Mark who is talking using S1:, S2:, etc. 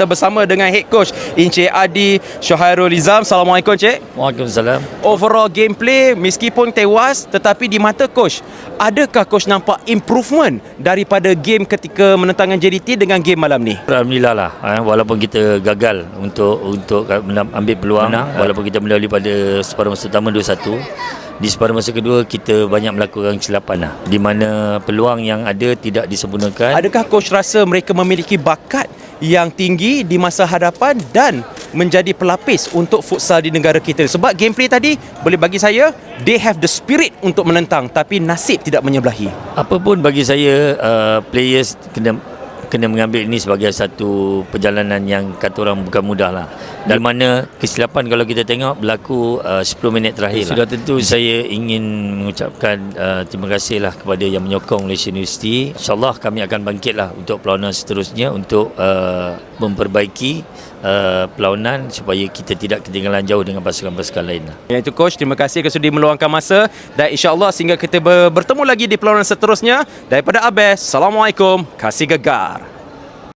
S1: kita bersama dengan head coach Encik Adi Syohairul Izam. Assalamualaikum Cik.
S2: Waalaikumsalam.
S1: Overall gameplay meskipun tewas tetapi di mata coach, adakah coach nampak improvement daripada game ketika menentangkan JDT dengan game malam ni?
S2: Alhamdulillah lah eh, walaupun kita gagal untuk untuk ambil peluang menang, walaupun kita mendahului pada separuh masa pertama 2-1 di separuh masa kedua kita banyak melakukan kesilapan lah di mana peluang yang ada tidak disempurnakan
S1: Adakah coach rasa mereka memiliki bakat yang tinggi di masa hadapan dan menjadi pelapis untuk futsal di negara kita? Sebab gameplay tadi boleh bagi saya they have the spirit untuk menentang tapi nasib tidak menyebelahi.
S2: apa pun bagi saya uh, players kena kena mengambil ini sebagai satu perjalanan yang kata orang bukan mudah lah dan mana kesilapan kalau kita tengok berlaku uh, 10 minit terakhir sudah tentu saya ingin mengucapkan uh, terima kasih lah kepada yang menyokong Malaysia University insyaAllah kami akan bangkit lah untuk perlawanan seterusnya untuk uh, memperbaiki uh, perlawanan supaya kita tidak ketinggalan jauh dengan pasukan-pasukan lain lah.
S1: Yang itu coach, terima kasih kerana sudi meluangkan masa dan insya-Allah sehingga kita ber- bertemu lagi di perlawanan seterusnya daripada Abes. Assalamualaikum. Kasih gegar.